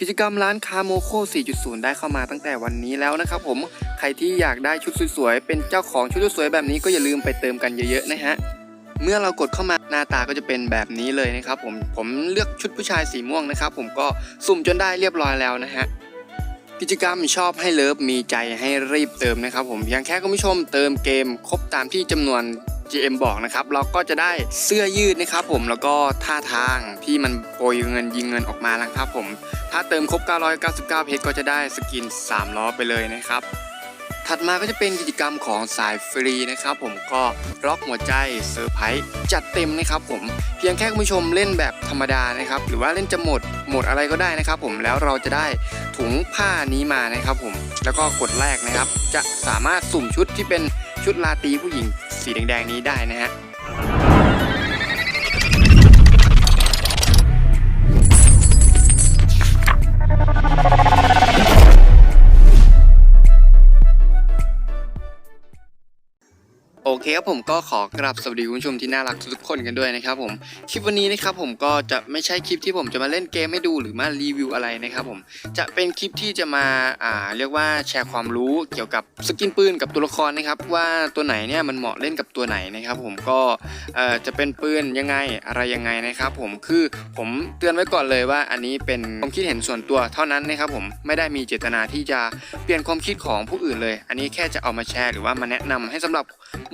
กิจกรรมร้านคาโมโค 4.0 ได้เข้ามาตั้งแต่วันนี้แล้วนะครับผม ใครที่อยากได้ชุดสวยๆ เป็นเจ้าของชุดสวยๆ แบบนี้ก็อย่าลืมไปเติมกันเยอะๆ นะฮะ เมื่อเรากดเข้ามาหน้าตาก็จะเป็นแบบนี้เลยนะครับผม ผมเลือกชุดผู้ชายสีม่วงนะครับผมก็สุ่มจนได้เรียบร้อยแล้วนะฮะ กิจกรรมชอบให้เลิฟมีใจให้รีบเติมนะครับผมเพียงแค่คุณผู้ชมเติมเกม ครบตามที่จำนวน GM บอกนะครับ เราก็จะได้เสื้อยืดนะครับผมแล้วก็ท่าทางที่มันโปรยเงินยิงเงินออกมาแล้วครับผม ถ้าเติมครบ 999 เพชรก็จะได้สกิน 3 ล้อไปเลยนะครับ ถัดมาก็จะเป็นกิจกรรมของสายฟรีนะครับผมก็ล็อกหัวใจเซอร์ไพรส์จัดเต็มนะครับผมเพียงแค่คุณผู้ชมเล่นแบบธรรมดานะครับ หรือว่าเล่นจะหมดหมดอะไรก็ได้นะครับ ผมแล้วเราจะได้ถุงผ้านี้มานะครับผมแล้วก็กดแรกนะครับ จะสามารถสุ่มชุดที่เป็น ชุดลาตีผู้หญิงสีแดงๆนี้ได้นะฮะ ผมก็ขอกราบสวัสดีคุณผู้ชมที่น่ารักทุกคนกันด้วยนะครับผมคลิปวันนี้นะครับผมก็จะไม่ใช่คลิปที่ผมจะมาเล่นเกมให้ดูหรือมารีวิวอะไรนะครับผมจะเป็นคลิปที่จะมาอ่าเรียกว่าแชร์ความรู้เกี่ยวกับสกินปืนกับตัวละครนะครับว่าตัวไหนเนี่ยมันเหมาะเล่นกับตัวไหนนะครับผมก็เอ่อจะเป็นปืนยังไงอะไรยังไงนะครับผมคือผมเตือนไว้ก่อนเลยว่าอันนี้เป็นความคิดเห็นส่วนตัวเท่านั้นนะครับผมไม่ได้มีเจตนาที่จะเปลี่ยนความคิดของผู้อื่นเลย อันนี้แค่จะเอามาแชร์หรือว่ามาแนะนำให้สำหรับ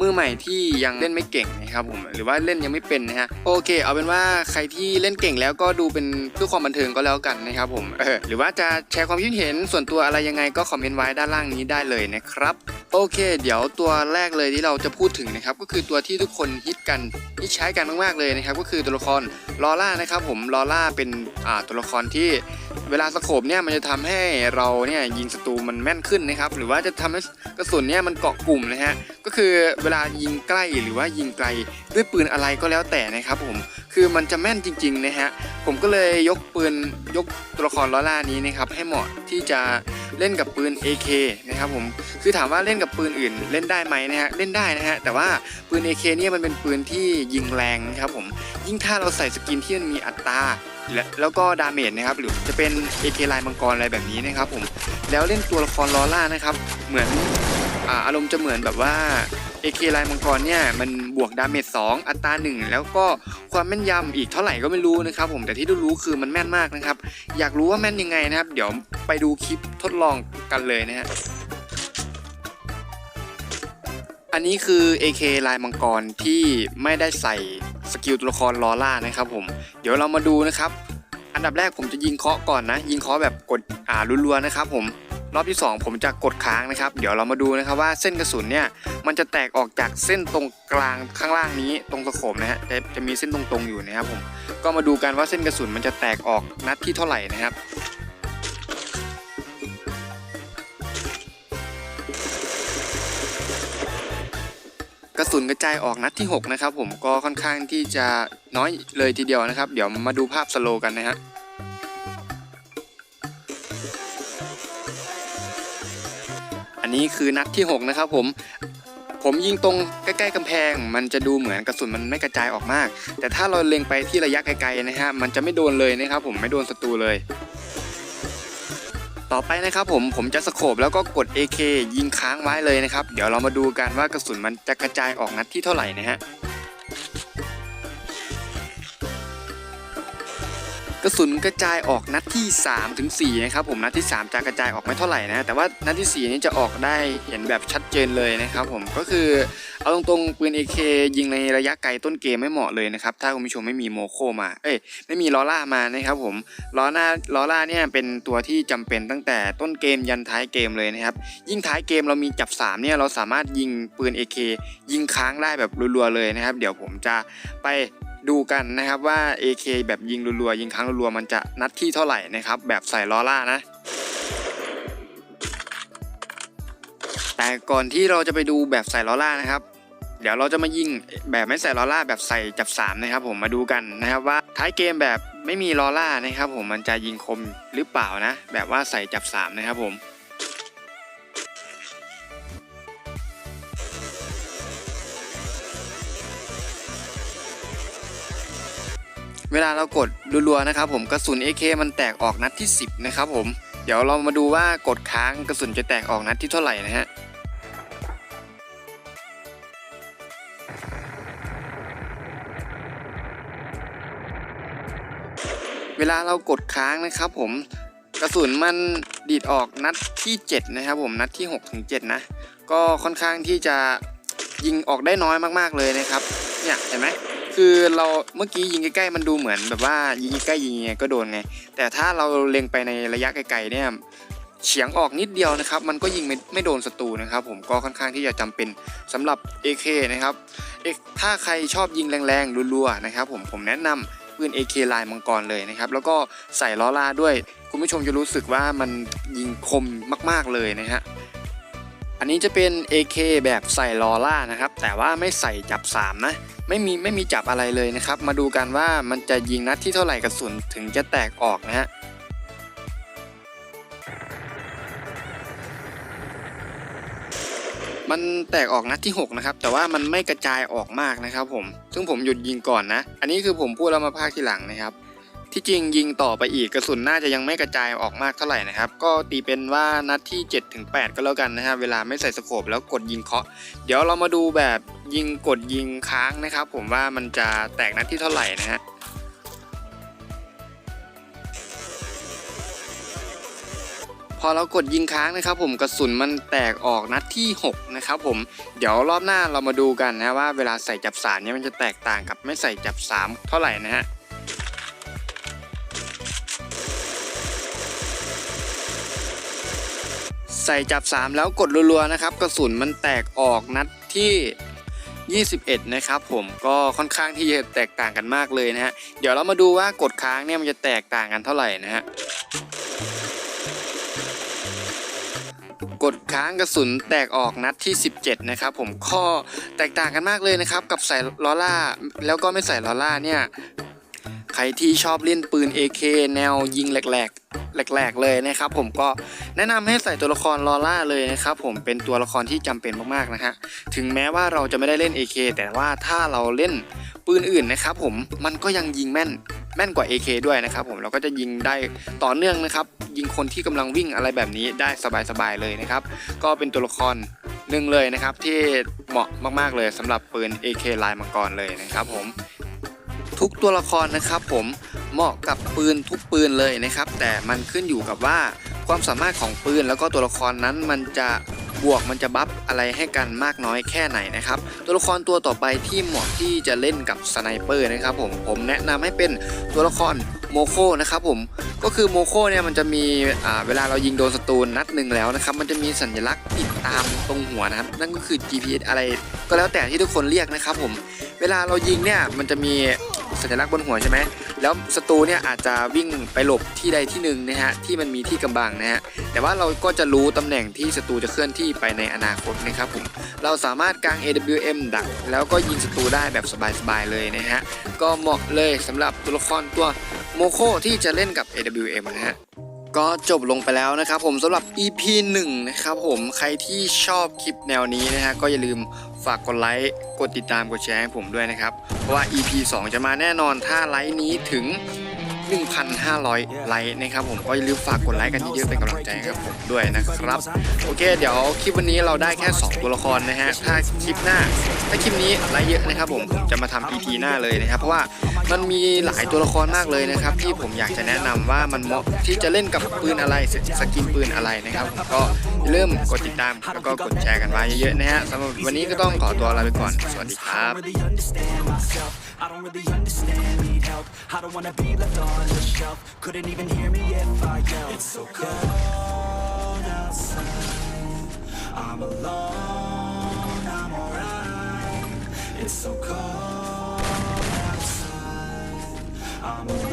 มือใหม่ที่ยังเล่นไม่เก่งนะครับผมหรือว่าเล่นยังไม่เป็นนะฮะโอเค เอาเป็นว่าใครที่เล่นเก่งแล้วก็ดูเป็นเพื่อความบันเทิงก็แล้วกันนะครับผมเออหรือว่าจะแชร์ความคิดเห็นส่วนตัวอะไรยังไงก็คอมเมนต์ไว้ด้านล่างนี้ได้เลยนะครับโอเค เดี๋ยวตัวแรกเลยที่เราจะพูดถึงนะครับก็คือตัวที่ทุกคนฮิตกันที่ใช้กันมากๆเลยนะครับก็คือตัวละครลอล่านะครับผมลอล่าเป็นอ่าตัวละครที่ เวลาสโคบเนี่ยมันจะทำให้เราเนี่ยยิงศัตรูมันแม่นขึ้นนะครับ หรือว่าจะทำให้กระสุนเนี่ยมันเกาะกลุ่มนะฮะก็คือเวลายิงใกล้หรือว่ายิงไกลด้วยปืนอะไรก็แล้วแต่นะครับผมคือมันจะแม่นจริงๆนะฮะผมก็เลยยกปืนยกตัวละครลอล่านี้นะครับให้เหมาะที่จะเล่นกับปืน AK นะครับผมคือถามว่าเล่นกับปืนอื่นเล่นได้ไหมนะฮะเล่นได้นะฮะแต่ว่าปืน AK เนี่ยมันเป็นปืนที่ยิงแรงนะครับผมยิ่งถ้าเราใส่สกินที่มันมีอัตรา และแล้วก็ดาเมจนะครับหรือจะเป็น AK ลายมังกรอะไรแบบนี้นะครับผมแล้วเล่นตัวละครลอล่านะครับเหมือนอาอารมณ์จะเหมือนแบบว่า AK ลายมังกรเนี่ยมันบวกดาเมจ2อัตรา1 แล้วก็ความแม่นยำอีกเท่าไหร่ก็ไม่รู้นะครับผมแต่ที่รู้คือมันแม่นมากนะครับ อยากรู้ว่าแม่นยังไงนะครับ เดี๋ยวไปดูคลิปทดลองกันเลยนะฮะอันนี้คือ AK ลายมังกรที่ไม่ได้ใส่ สกิลตัวละครลอล่านะครับผม เดี๋ยวเรามาดูนะครับ อันดับแรกผมจะยิงเคาะก่อนนะ ยิงเคาะแบบกดอ่ารัวๆนะครับผมรอบที่ 2 ผมจะกดค้างนะครับ เดี๋ยวเรามาดูนะครับว่าเส้นกระสุนเนี่ยมันจะแตกออกจากเส้นตรงกลางข้างล่างนี้ตรงสะโขบนะฮะจะจะมีเส้นตรงๆอยู่นะครับผมก็มาดูกันว่าเส้นกระสุนมันจะแตกออกนัดที่เท่าไหร่นะครับ ระสุนกระจายออกนัดที่ 6 นะครับผมก็ค่อนข้างที่จะน้อยเลยทีเดียวนะครับ เดี๋ยวมาดูภาพสโลวกันนะฮะอันนี้คือนัดที่ 6 นะครับผมผมยิงตรงใกล้ๆกำแพง มันจะดูเหมือนกระสุนมันไม่กระจายออกมาก แต่ถ้าเราเล็งไปที่ระยะไกลๆนะฮะมันจะไม่โดนเลยนะครับผมไม่โดนศัตรูเลย ต่อไปนะครับผมผมจะสโคบแล้วก็กด AK ยิงค้างไว้เลยนะครับ เดี๋ยวเรามาดูกันว่ากระสุนมันจะกระจายออกนัดที่เท่าไหร่นะฮะ กระสุนกระจายออกนัดที่3ถึง4นะครับผมนัดที่ 3 จะกระจายออกไม่เท่าไหร่นะแต่ว่านัดที่4นี้จะออกได้เห็นแบบชัดเจนเลยนะครับผมก็คือเอาตรงๆปืน AK ยิงในระยะไกลต้นเกมไม่เหมาะเลยนะครับถ้าคุณผู้ชมไม่มีโมโคมาเอ้ยไม่มีลอล่ามานะครับผมลอล่าลอล่าเนี่ยเป็นตัวที่จำเป็นตั้งแต่ต้นเกมยันท้ายเกมเลยนะครับยิ่งท้ายเกมเรามีจับ3เนี่ยเราสามารถยิงปืน AK ยิงค้างได้แบบรัวๆเลยนะครับ เดี๋ยวผมจะไป ดูกันนะครับว่า AK แบบยิงรัวๆยิงครั้งรัวๆมันจะนัดที่เท่าไหร่นะครับ แบบใส่ล้อล่านะ แต่ก่อนที่เราจะไปดูแบบใส่ล้อล่านะครับ เดี๋ยวเราจะมายิงแบบไม่ใส่ล้อล่าแบบใส่จับสามนะครับ ผมมาดูกันนะครับว่าท้ายเกมแบบไม่มีล้อล่านะครับ ผมมันจะยิงคมหรือเปล่านะ แบบว่าใส่จับสามนะครับผม เวลาเรากดรัวๆนะครับผมกระสุน AK มันแตกออกนัดที่ 10 นะครับผม เดี๋ยวเรามาดูว่ากดค้างกระสุนจะแตกออกนัดที่เท่าไหร่นะฮะเวลาเรากดค้างนะครับผมกระสุนมันดีดออกนัดที่ 7 นะครับผมนัดที่6ถึง7นะก็ค่อนข้างที่จะยิงออกได้น้อยมากๆเลยนะครับเนี่ยเห็นไหม คือเราเมื่อกี้ยิงใกล้ๆมันดูเหมือนแบบว่ายิงใกล้ยิงไงก็โดนไงแต่ถ้าเราเล็งไปในระยะไกลๆเนี่ยเฉียงออกนิดเดียวนะครับ มันก็ยิงไม่ไม่โดนศัตรูนะครับ ผมก็ค่อนข้างที่จะจำเป็นสำหรับ AK นะครับเอถ้าใครชอบยิงแรงๆรัวๆนะครับ ผมผมแนะนำปืน AK ลายมังกรเลยนะครับ แล้วก็ใส่ล้อล่าด้วย คุณผู้ชมจะรู้สึกว่ามันยิงคมมาก ๆเลยนะฮะ อันนี้จะเป็น AK แบบใส่ลอล่านะครับ แต่ว่าไม่ใส่จับ 3 นะ ไม่มีไม่มีจับอะไรเลยนะครับ มาดูกันว่ามันจะยิงนัดที่เท่าไหร่กระสุนถึงจะแตกออกนะฮะมันแตกออกนัดที่ 6 นะครับ แต่ว่ามันไม่กระจายออกมากนะครับผม ซึ่งผมหยุดยิงก่อนนะ อันนี้คือผมพูดแล้วมาภาคทีหลังนะครับ ที่จริงยิงต่อไปอีกกระสุนน่าจะยังไม่กระจายออกมากเท่าไหร่นะครับ ก็ตีเป็นว่านัดที่7ถึง8ก็แล้วกันนะครับเวลาไม่ใส่สโคปแล้วกดยิงเคาะ เดี๋ยวเรามาดูแบบยิงกดยิงค้างนะครับ ผมว่ามันจะแตกนัดที่เท่าไหร่นะฮะพอเรากดยิงค้างนะครับผมกระสุนมันแตกออกนัดที่ 6 นะครับผมเดี๋ยวรอบหน้าเรามาดูกันนะว่าเวลาใส่จับสามเนี่ยมันจะแตกต่างกับไม่ใส่จับสามเท่าไหร่นะฮะ ใส่จับ 3 แล้วกดรัวๆนะครับ กระสุนมันแตกออกนัดที่ 21 นะครับผมก็ค่อนข้างที่จะแตกต่างกันมากเลยนะฮะเดี๋ยวเรามาดูว่ากดค้างเนี่ยมันจะแตกต่างกันเท่าไหร่นะฮะกดค้างกระสุนแตกออกนัดที่ 17 นะครับผมข้อแตกต่างกันมากเลยนะครับ กับใส่ลอล่าแล้วก็ไม่ใส่ลอล่าเนี่ย ใครที่ชอบเล่นปืน AK แนวยิงแหลกๆแหลกๆเลยนะครับผมก็แนะนำให้ใส่ตัวละครลอล่าเลยนะครับผมเป็นตัวละครที่จำเป็นมากๆนะฮะถึงแม้ว่าเราจะไม่ได้เล่น AK แต่ว่าถ้าเราเล่นปืนอื่นนะครับผมมันก็ยังยิงแม่นแม่นกว่า AK ด้วยนะครับผมเราก็จะยิงได้ต่อเนื่องนะครับ ยิงคนที่กำลังวิ่งอะไรแบบนี้ได้สบายๆเลยนะครับ ก็เป็นตัวละครหนึ่งเลยนะครับที่เหมาะมากๆเลยสำหรับปืน AK ลายมังกรเลยนะครับผม ทุกตัวละครนะครับ ผมเหมาะกับปืนทุกปืนเลยนะครับ แต่มันขึ้นอยู่กับว่าความสามารถของปืนแล้วก็ตัวละครนั้นมันจะบวกมันจะบัฟอะไรให้กันมากน้อยแค่ไหนนะครับ ตัวละครตัวต่อไปที่เหมาะที่จะเล่นกับสไนเปอร์นะครับผมผมแนะนำให้เป็นตัวละครโมโคนะครับผมก็คือโมโคเนี่ยมันจะมีเวลาเรายิงโดนศัตรูนัดหนึ่งแล้วนะครับ มันจะมีสัญลักษณ์ติดตามตรงหัวนะครับ นั่นก็คือ GPS อะไร ก็แล้วแต่ที่ทุกคนเรียกนะครับผมเวลาเรายิงเนี่ยมันจะมี สัญลักษณ์บนหัวใช่ไหมแล้วศัตรูเนี่ยอาจจะวิ่งไปหลบที่ใดที่หนึ่งนะฮะที่มันมีที่กำบังนะฮะแต่ว่าเราก็จะรู้ตำแหน่งที่ศัตรูจะเคลื่อนที่ไปในอนาคตนะครับผมเราสามารถกาง AWM ดัก แล้วก็ยิงศัตรูได้แบบสบายๆเลยนะฮะก็เหมาะเลยสำหรับตัวละครตัวโมโคที่จะเล่นกับ AWM นะฮะ ก็จบลงไปแล้วนะครับผมสำหรับ EP 1 นะครับผมใครที่ชอบคลิปแนวนี้นะฮะก็อย่าลืมฝากกดไลค์กดติดตามกดแชร์ให้ผมด้วยนะครับ เพราะว่า EP 2 จะมาแน่นอนถ้าไลค์นี้ถึง 1,500 ไลค์นะครับผมก็อย่าลืมฝากกดไลค์กันเยอะๆเป็นกำลังใจให้กับผมด้วยนะครับ โอเค เดี๋ยวคลิปวันนี้เราได้แค่ 2 ตัวละครนะฮะถ้าคลิปหน้า ถ้าคลิปนี้ไลค์เยอะนะครับผมผมจะมาทำ EP หน้าเลยนะครับ เพราะว่ามันมีหลายตัวละครมากเลยนะครับ ที่ผมอยากจะแนะนำว่ามันเหมาะที่จะเล่นกับปืนอะไรสกินปืนอะไรนะครับผมก็อย่มกดติดตามแล้วก็กดแชร์กันไว้เยอะๆนะฮะสำหรับวันนี้ก็ต้องขอตัวลาไปก่อน สวัสดีครับ I don't really understand, need help. I don't wanna be left on the shelf. Couldn't even hear me if I yelled. It's so cold outside. I'm alone, I'm alright. It's so cold outside. I'm alone,